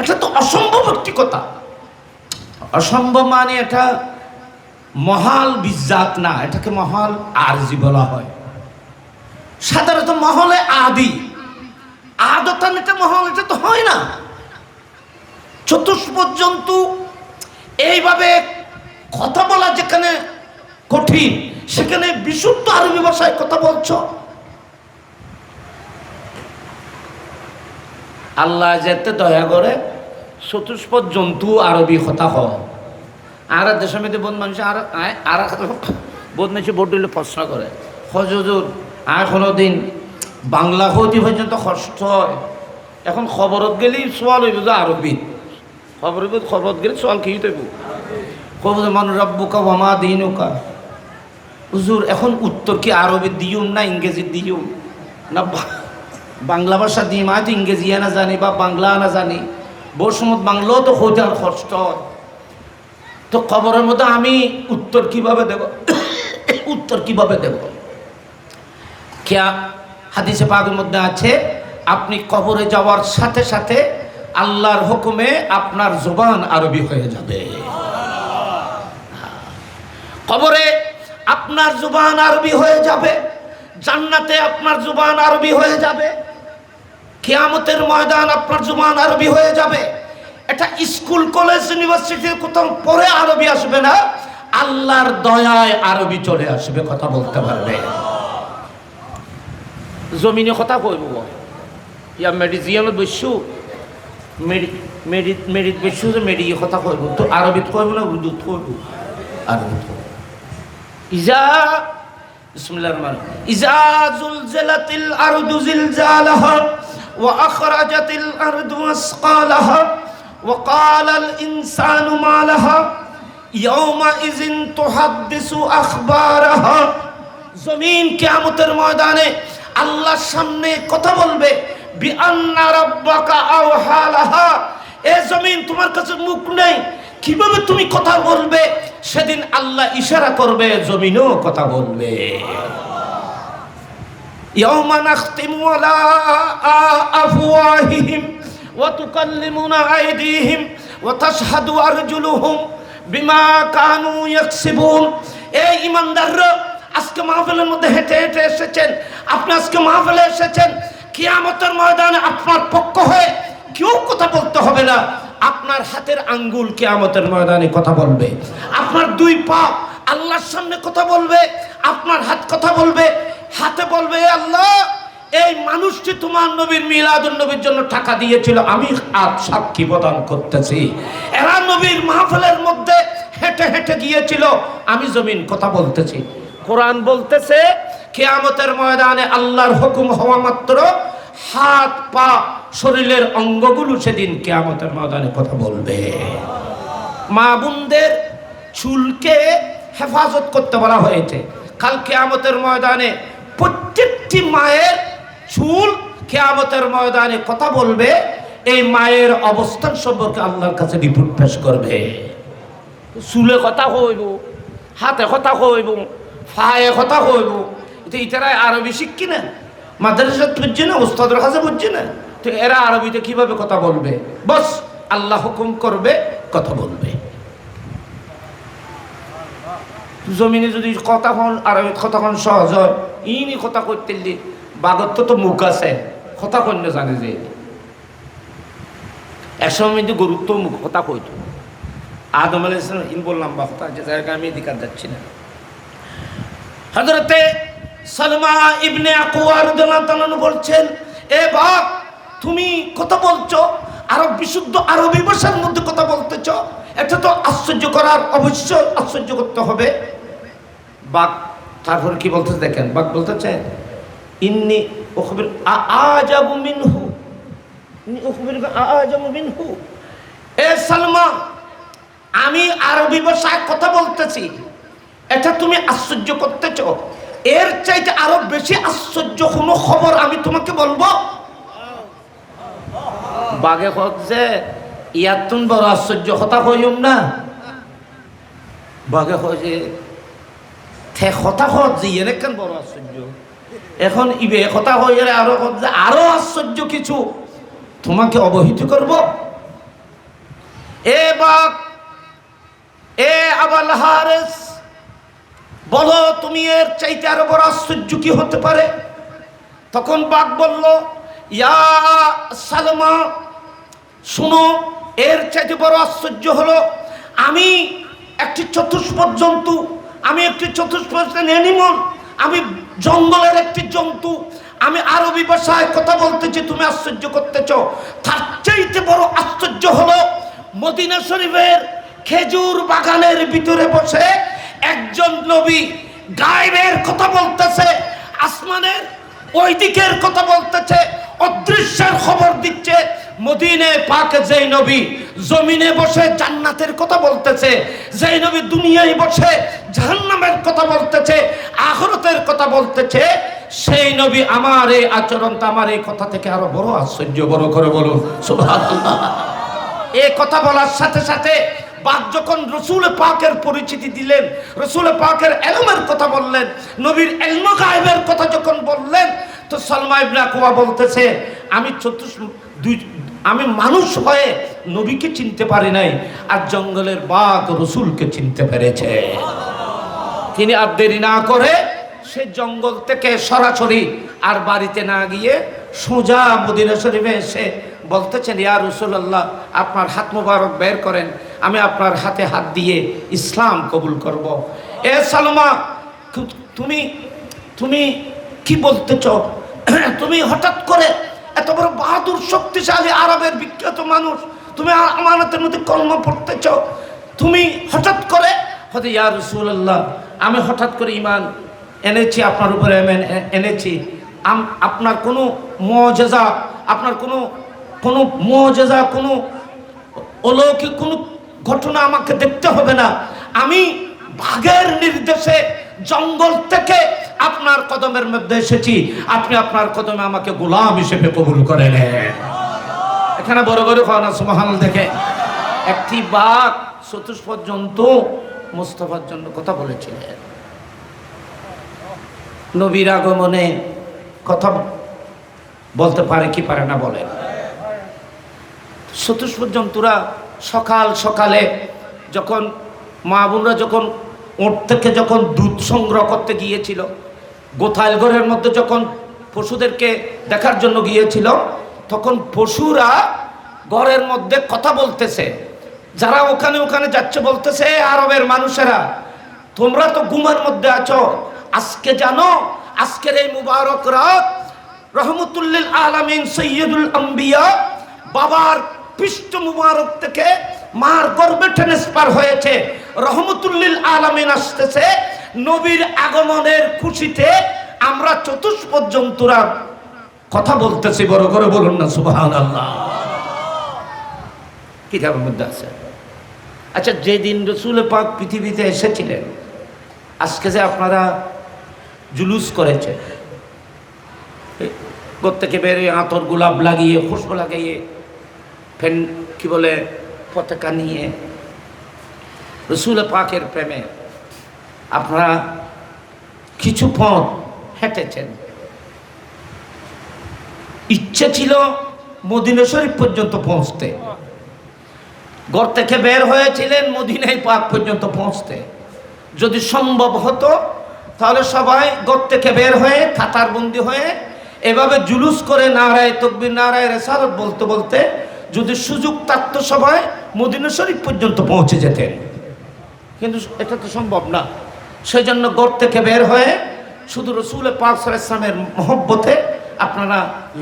এটা তো অসম্ভব একটি কথা। অসম্ভব মানে এটা মহাল বিজাত না, এটাকে মহাল আরজি বলা হয়। সাধারণত মহলে আদি। আদতান এটা মহল, এটা তো হয় না। চতুষ্প জন্তু, এইভাবে কথা বলা যেখানে কঠিন, সেখানে বিশুদ্ধ আরবি ভাষায় কথা বলছো। আল্লাহ যেতে দয়া করে চতুষ্প জন্তু আরবি কথা হয় আর দেশের মধ্যে বোধ মানুষ আর আর বোধ মানুষ বোধ দিলে প্রশ্ন করে। হজুর আর কোনো দিন বাংলা হইতে পর্যন্ত কষ্ট হয়। এখন খবরত গেলেই সোয়াল হইব যে আরবি। খবর হইব খবরত গেলে সোয়াল কি হইব? কব যে মান রব্বুকা ওয়ামা দিনুকা। হুজুর, এখন উত্তর কি আরবি দিউম না ইংরেজি দিউম না বাংলা ভাষা দিম হয়তো ইংরেজি না জানি বা বাংলা না জানি। বহু সময় বাংলাও তো হইতে আর কষ্ট। তো খবরের মধ্যে আমি উত্তর কীভাবে দেব? উত্তর কীভাবে দেব? কেয়া হাদিসে পাকের মধ্যে আছে, আপনি কবরে যাওয়ার সাথে সাথে আল্লাহর হুকুমে আপনার জবান আরবি হয়ে যাবে। কবরে আপনার জুবান আরবি হয়ে যাবে, জান্নাতে আপনার জুবান আরবি হয়ে যাবে কিয়ামতের ময়দান আপনার জুবান আরবি হয়ে যাবে। এটা স্কুল কলেজ ইউনিভার্সিটির কোথাও পরে আরবি আসবে না। আল্লাহর দয়ায় আরবি চলে আসবে কথা বলতে পারবে। জমিনে কথা কইব ইয়া মেডিজিয়ামত বসু মেডি মেডি মেডিত বসু যে মেডি কথা কইব। তো আরবিত কইব না উর্দুত কইব। আরবিত ইজা বিসমিল্লাহির রহমানির রহিম। ইজা জুলজিলাতিল আরদু জিলজালাহা। আখরাজাতিল আরদু আসকালাহা ওয়া ক্বালাল ইনসানু মা লাহা ইয়াওমা ইযিন জমিন কিয়ামতের ময়দানে আল্লাহর সামনে কথা বলবে বিআন্না রাব্বাকা আওহালাহা এ জমিন তোমার কাছে মুখ নেই, কীভাবে তুমি কথা বলবে? সেদিন আল্লাহ ইশারা করবে, জমিনও কথা বলবে। আলা আফওয়াহিহিম ওয়া তুকাল্লিমুনা আইদিহিম ওয়া তাশহাদু আরজুলুহুম বিমা কানু ইয়াকসিবুন। এই ইমানদাররা, আজকে মাহফিলের মধ্যে হেঁটে হেঁটে এসেছেন, আপনি আজকে মাহফিলে এসেছেন, কিয়ামতের ময়দানে আপনার পক্ষ হয়ে কেউ কথা বলতে হবে না। আপনার হাতের আঙ্গুল কিয়ামতের ময়দানে কথা বলবে। আপনার দুই পা আল্লাহর সামনে কথা বলবে, আপনার হাত কথা বলবে হাতে বলবে আল্লাহ, এই মানুষটি তোমার নবীর মিলাদুল নবীর জন্য টাকা দিয়েছিল, আমি আজ সাক্ষী প্রদান করতেছি। এরা নবীর মাহফিলের মধ্যে হেঁটে হেঁটে গিয়েছিল। আমি জমিন কথা বলতেছি। কোরআন বলতেছে, কেয়ামতের ময়দানে আল্লাহর হুকুম হওয়া মাত্র হাত, পা, শরীরের অঙ্গগুলো সেদিন কেয়ামতের ময়দানে কথা বলবে। মা বোনদের চুলকে হেফাজত করতে বলা হয়েছে। কাল কেয়ামতের ময়দানে প্রত্যেকটি মায়ের চুল কেয়ামতের ময়দানে কথা বলবে, এই মায়ের অবস্থান সম্পর্কে আল্লাহর কাছে রিপোর্ট পেশ করবে। চুলে কথা কইব, হাতে কথা কইব ফায়ে কথা কইব তো ইতারা আরবি শিখি না? মাদ্রাসা বুঝছে না, উস্তাদের কাছে বুঝছে না? তো এরা আরবিতে কীভাবে কথা বলবে? বস, আল্লাহ হুকুম করবে, কথা বলবে। জমিনে যদি কথা কন আরবি কথা কন সহজ হয়, ইনি কথা করতে বাগত তো মুখ আছে, কথা কন্য জানে যে। একসময় কিন্তু গুরুত্ব মুখ, কথা কইত। আদম ইসলাম ইন বললাম বা কথা যে জায়গা আমি এদিকে আর যাচ্ছি না। হজরতে সালমা ইবনে আকুয়ার বলছেন, এ বাপ, তুমি কথা বলছো, আরব বিশুদ্ধ আরবি ভাষার মধ্যে কথা বলতেছ, এটা তো আশ্চর্য করার, অবশ্যই আশ্চর্য করতে হবে। বাক তারপর কি বলতে দেখেন বাক আজাবু মিনহু। ইন্নি ওখবির আজাবু এ সালমা, আমি আরবি ভাষায় কথা বলতেছি। এটা তুমি আশ্চর্য করতেছ। এর চাইতে আরও বেশি আশ্চর্য কোনো খবর আমি তোমাকে বলব। বাগে হচ্ছে ইয়ার তুন বড় আশ্চর্য কথা কইম না। বাগে হচ্ছে থে কথা হত যে এর কেন বড় আশ্চর্য? এখন ইবে কথা হয়ে গেলে আরও যে আরও আশ্চর্য কিছু। তোমাকে অবহিত করব? এ বাঘ এ আবাল হারেস, বলো তুমি এর চাইতে আরও বড় আশ্চর্য কি হতে পারে? তখন বাঘ বলল, ইয়া সালমা, শুনো, এর চাইতে বড় আশ্চর্য হলো, আমি একটি চতুষ্পদ জন্তু আমি একটি চতুষ্পদ অ্যানিমল আমি জঙ্গলের একটি জন্তু, আমি আরবি ভাষায় কথা বলতেছি, তুমি আশ্চর্য করতেছ। তার চাইতে বড় আশ্চর্য হলো, মদিনা শরীফের খেজুর বাগানের ভিতরে বসে একজন নবী গায়েবের কথা বলতেছে, আসমানের ওই দিকের কথা বলতেছে, অদৃশ্যের খবর দিচ্ছে মদিনে পাক যেই নবী জমিনে বসে জান্নাতের কথা বলতেছে, যেই নবী দুনিয়ায় বসে জাহান্নামের কথা বলতেছে, আখরতের কথা বলতেছে, সেই নবী আমার এই আচরণটা আমার এই কথা থেকে আরও বড় আশ্চর্য, বড় করে সুবহানাল্লাহ। এ কথা বলার সাথে সাথে বাদ যখন রসুল পাকের পরিচিতি দিলেন, রসুল পাকের এলমের কথা বললেন, নবীর এলম গায়েবের কথা যখন বললেন, তো সালমা ইবনে আকুয়া বলতেছে, আমি চতুর্শ দুই আমি মানুষ হয়ে নবীকে চিনতে পারি নাই, আর জঙ্গলের বাঘ রসুলকে চিনতে পেরেছে তিনি আর দেরি না করে সে জঙ্গল থেকে সরাসরি আর বাড়িতে না গিয়ে সোজা মদিনা শরীফে এসে বলতেছেন, ইয়া রসুল্লাহ আপনার হাত মুবারক বের করেন, আমি আপনার হাতে হাত দিয়ে ইসলাম কবুল করব। এ সালমা তুমি তুমি কি বলতেছ তুমি হঠাৎ করে এত বড় বাহাদুর, শক্তিশালী আরবের বিখ্যাত মানুষ। তুমি আ- আমানতের মধ্যে কর্ম পড়তেছ। তুমি হঠাৎ করে হতে ইয়া রসুল্লাহ আমি হঠাৎ করে ইমান এনেছি, আপনার উপরে এনেছি। আপনার কোনো মজেজা, আপনার কোনো কোনো মজেজা, কোনো অলৌকিক কোনো ঘটনা আমাকে দেখতে হবে না। আমি বাঘের নির্দেশে জঙ্গল থেকে আপনার কদমের মধ্যে এসেছি। আপনি আপনার কদমে আমাকে গোলাম হিসেবে কবুল করে নেন। এখানে বড় বড় খাওয়ানা সুমহান দেখে। একটি বাঘ চতুষ্পদ জন্তু মুস্তফার জন্য কথা বলেছিলেন। নবীর আগমনে কথা বলতে পারে কি পারে না বলেন। চতুষ্পদ জন্তুরা সকাল সকালে যখন মা বোনরা যখন ওট থেকে যখন দুধ সংগ্রহ করতে গিয়েছিল গোথাইল ঘরের মধ্যে যখন পশুদেরকে দেখার জন্য গিয়েছিল, তখন পশুরা ঘরের মধ্যে কথা বলতেছে। যারা ওখানে ওখানে যাচ্ছে বলতেছে আরবের মানুষেরা, তোমরা তো গুমার মধ্যে আছো। আজকে জানো, আজকের এই মুবারক রাত, রহমতুল্লিল আলামিন সৈয়দুল আম্বিয়া বাবার পৃষ্ঠ মুবারক থেকে মার গর্বে ট্রান্সফার হয়েছে। রহমতুল্লিল আলামিন আসতেছে, নবীর আগমনের খুশিতে আমরা চতুষ্পদ জন্তুরা কথা বলতেছি, বড় করে বলুন না সুবহান আল্লাহ কিতাবের মধ্যে আছে? আচ্ছা যেদিন রসুল পাক পৃথিবীতে এসেছিলেন, আজকে যে আপনারা জুলুস করেছে প্রত্যেকে বেরিয়ে আঁতর গোলাপ লাগিয়ে, খুশবু লাগিয়ে, ফেন, কি বলে, পতাকা নিয়ে রসুল পাকের প্রেমে আপনারা কিছু পথ হেঁটেছেন। ইচ্ছে ছিল মদিনা শরীফ পর্যন্ত পৌঁছতে। ঘর থেকে বের হয়েছিলেন মদিনাই পাক পর্যন্ত পৌঁছতে। যদি সম্ভব হতো, তাহলে সবাই ঘর থেকে বের হয়ে খাতার বন্দি হয়ে এভাবে জুলুস করে নারায় তকবির, নারায় রেসারত বলতে বলতে যদি সুযোগ থাকতো সবাই মদিনা শরীফ পর্যন্ত পৌঁছে যেতেন। কিন্তু এটা তো সম্ভব না। সেই জন্য গর থেকে বের হয়ে শুধু রসুল পাক ইসলামের মহব্বতে আপনারা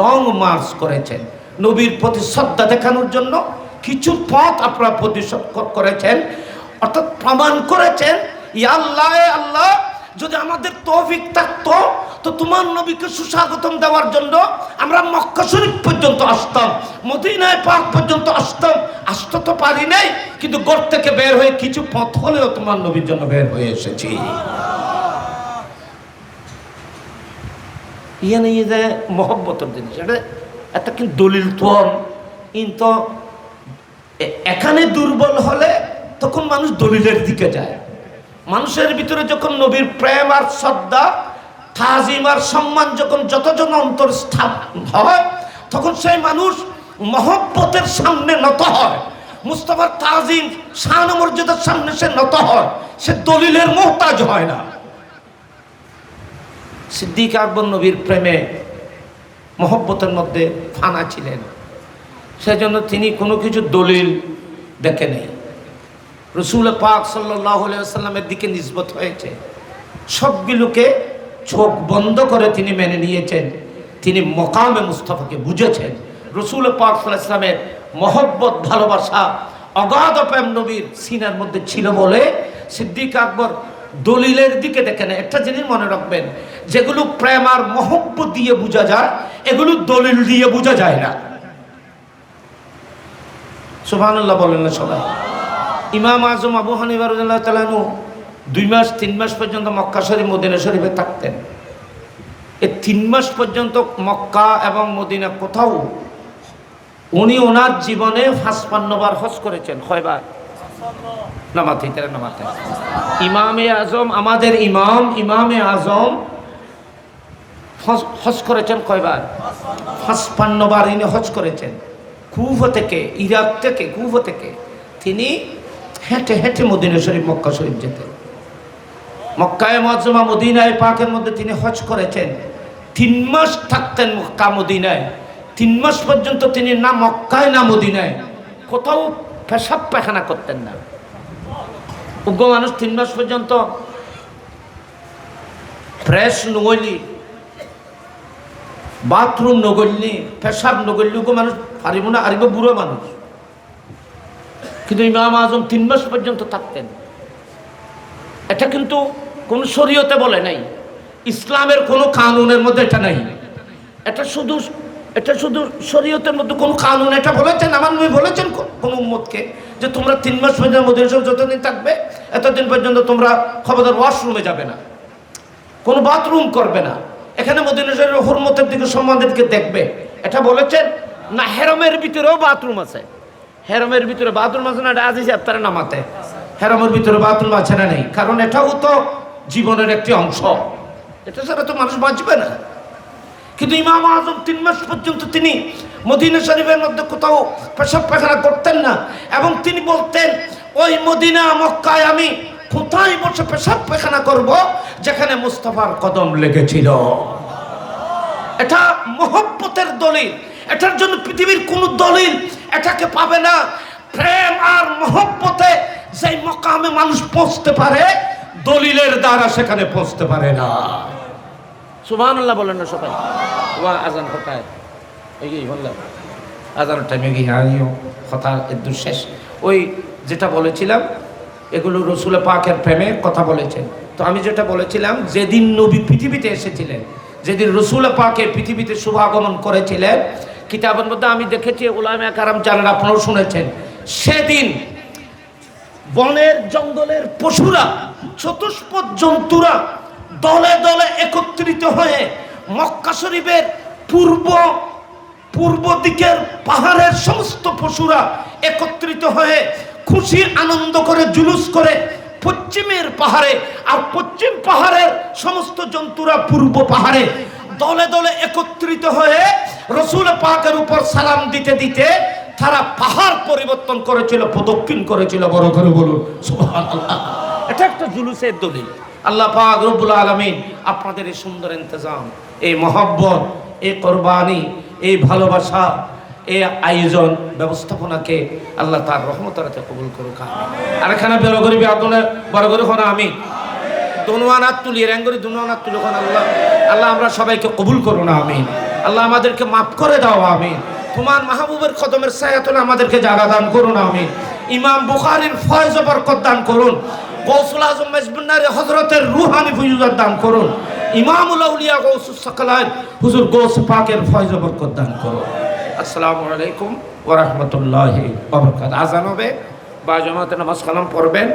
লং মার্চ করেছেন। নবীর প্রতি শ্রদ্ধা দেখানোর জন্য কিছু পথ আপনারা প্রতিশোধ করেছেন, অর্থাৎ প্রমাণ করেছেন ইয়া আল্লাহ আল্লাহ, যদি আমাদের তৌফিক থাকতো তো তোমার নবীকে সুস্বাগতম দেওয়ার জন্য আমরা মক্কা শরীফ পর্যন্ত আসতাম, মদিনায় পাক পর্যন্ত আসতাম। আসতে তো পারি নাই, কিন্তু ঘর থেকে বের হয়ে কিছু পথ হলেও তোমার নবীর জন্য বের হয়ে এসেছি। ইয়ে যে মহব্বতের জিনিস, এটা একটা কিন্তু দলিল তো কিন্তু এখানে দুর্বল হলে তখন মানুষ দলিলের দিকে যায়। মানুষের ভিতরে যখন নবীর প্রেম আর শ্রদ্ধা তাজিম আর সম্মান যখন যতজন অন্তর হয়, তখন সেই মানুষ মহব্বতের সামনে নত হয়। মুস্তফার তাজিম শান মর্যাদার সামনে সে নত হয়। সে দলিলের মোহতাজ হয় না। সিদ্দিক আকবর নবীর প্রেমে মহব্বতের মধ্যে ফানা ছিলেন। সেজন্য তিনি কোনো কিছু দলিল দেখে নেই। রসুল পাক সাল্লাহ সাল্লামের দিকে নিসবত হয়েছে। সবগুলোকে চোখ বন্ধ করে তিনি মেনে নিয়েছেন। তিনি মকামে মুস্তফাকে বুঝেছেন। রসুল পাক ইসলামের মহব্বত, ভালোবাসা, অগাধ প্রেম নবীর সিনার মধ্যে ছিল বলে সিদ্দিক আকবর দলিলের দিকে দেখেন। একটা জিনিস মনে রাখবেন, যেগুলো প্রেম আর মহব্বত দিয়ে বোঝা যায়, এগুলো দলিল দিয়ে বোঝা যায় না। সুবহানাল্লাহ বলেন না সবাই। ইমাম আজম আবু হানিবার দুই মাস, তিন মাস পর্যন্ত মক্কা শরীফ, মদিনা শরীফে থাকতেন। এই তিন মাস পর্যন্ত মক্কা এবং মদিনা কোথাও উনি ওনার জীবনে পাঁচপান্নবার হজ করেছেন। কয়বার? নামাতে তেরা নামাতে ইমামে আজম, আমাদের ইমাম, ইমামে আজম হজ- করেছেন কয়বার? পাঁচপান্নবার ইনি হজ করেছেন। কুফ থেকে, ইরাক থেকে, কুফ থেকে তিনি হেঁটে হেঁটে মদিনা শরীফ, মক্কা শরীফ যেতেন। মক্কায় মজমা মদিনায় পাকের মধ্যে তিনি হজ করেছেন। তিন মাস থাকতেন মক্কা মদিনায়। তিন মাস পর্যন্ত তিনি না মক্কায়, না মদিনায়। কোথাও পেশাব পায়খানা করতেন না। উগ্র মানুষ তিন মাস পর্যন্ত ফ্রেশ নগলি, বাথরুম নগলনি পেশাব নগলনি উগ্র মানুষ পারিব না আরিব বুড়ো মানুষ। কিন্তু ইমাম আজম তিন মাস পর্যন্ত থাকতেন। এটা কিন্তু কোন শরীয়তে বলে নাই। ইসলামের কোনো কানুনের মধ্যে এটা নাই। এটা শুধু এটা শুধু শরীয়তের মধ্যে কোনো কানুন এটা বলেছেন, আমার নবী বলেছেন কোন উম্মতকে যে তোমরা তিন মাস পর্যন্ত মদিনা যতদিন থাকবে, এতদিন পর্যন্ত তোমরা খবরদার ওয়াশরুমে যাবে না। কোনো বাথরুম করবে না। এখানে মদিনা শরীফের হুরমতের দিকে সম্মানের দিকে দেখবে। এটা বলেছেন? না, হেরমের ভিতরেও বাথরুম আছে। হেরমের ভিতরে বাথরুম আছে না, এটা আজিজ আপনারা নামাতে। হেরমের ভিতরে বাথরুম আছে না নেই। কারণ এটাও তো জীবনের একটি অংশ। এটা ছাড়া তো মানুষ বাঁচবে না। কিন্তু ইমাম আজম তিন মাস পর্যন্ত তিনি মদিনা শরীফের মধ্যে কোথাও পেশাব পায়খানা করতেন না এবং তিনি বলতেন, ওই মদিনা মক্কায় আমি কোথায় বসে পেশাব পায়খানা করব? যেখানে মুস্তাফার কদম লেগেছিল। এটা মহব্বতের দলিল। এটার জন্য পৃথিবীর কোনো দলিল এটাকে পাবে না। প্রেম আর মহব্বতে যেই মকামে মানুষ পৌঁছতে পারে দলিলের দ্বারা সেখানে পৌঁছতে পারে না। সুবহান আল্লাহ বলেন না সবাই। ওয়া আজান কোথায় এই বললাম টাইমে গিয়ে আইও কথা এদু শেষ ওই যেটা বলেছিলাম, এগুলো রসুল পাকের প্রেমে কথা বলেছেন তো আমি যেটা বলেছিলাম, যেদিন নবী পৃথিবীতে এসেছিলেন, যেদিন রসুল পাকে পৃথিবীতে শুভাগমন করেছিলেন, কিতাবের মধ্যে আমি দেখেছি ওলামে কারাম জানেন আপনারাও শুনেছেন, সেদিন বনের জঙ্গলের পশুরা চতুষ্পদ জন্তুরা দলে দলে একত্রিত হয়ে মক্কা শরীফের পূর্ব পূর্ব দিকের পাহাড়ের সমস্ত পশুরা একত্রিত হয়ে খুশি আনন্দ করে, জুলুস করে পশ্চিমের পাহাড়ে আর পশ্চিম পাহাড়ের সমস্ত জন্তুরা পূর্ব পাহাড়ে দলে দলে একত্রিত হয়ে রসুল পাকের উপর সালাম দিতে দিতে তারা পাহাড় পরিবর্তন করেছিল, প্রদক্ষিণ করেছিল বড় করে বলুন। এটা একটা জুলুসের দলিল। আল্লাহ পাক রব্বুল আলামিন আপনাদের এই সুন্দর ইন্তজাম, এই মহব্বত, এই কোরবানি, এই ভালোবাসা, এই আয়োজন ব্যবস্থাপনাকে আল্লাহ তার রহমতারাতে কবুল করুক। আর এখানে বেরো আপনার বড় করে হন আমি দনুয়ানাত তুলি র্যাঙ্গরি দনুয়ানাত তুলি হন, আল্লাহ। আল্লাহ আমরা সবাইকে কবুল করুন, আমিন। আল্লাহ আমাদেরকে মাফ করে দাও, আমিন। তোমার মাহবুবের কদমের সায়াতনে আমাদেরকে জায়গা দান করুন, আমিন। ইমাম বুখারীর ফয়জ বরকত দান করুন। গৌসুল আজম মেজবুন্নারে হজরতের রুহানি ফুজুজার দান করুন। ইমামুল আউলিয়া গৌসুল সকলায় হুজুর গৌস পাকের ফয়জ বরকত দান করুন। আসসালামু আলাইকুম ওয়া রাহমাতুল্লাহি ওয়া বারাকাতুহু। আজান হবে বা জামাতে নামাজ কালাম পড়বেন।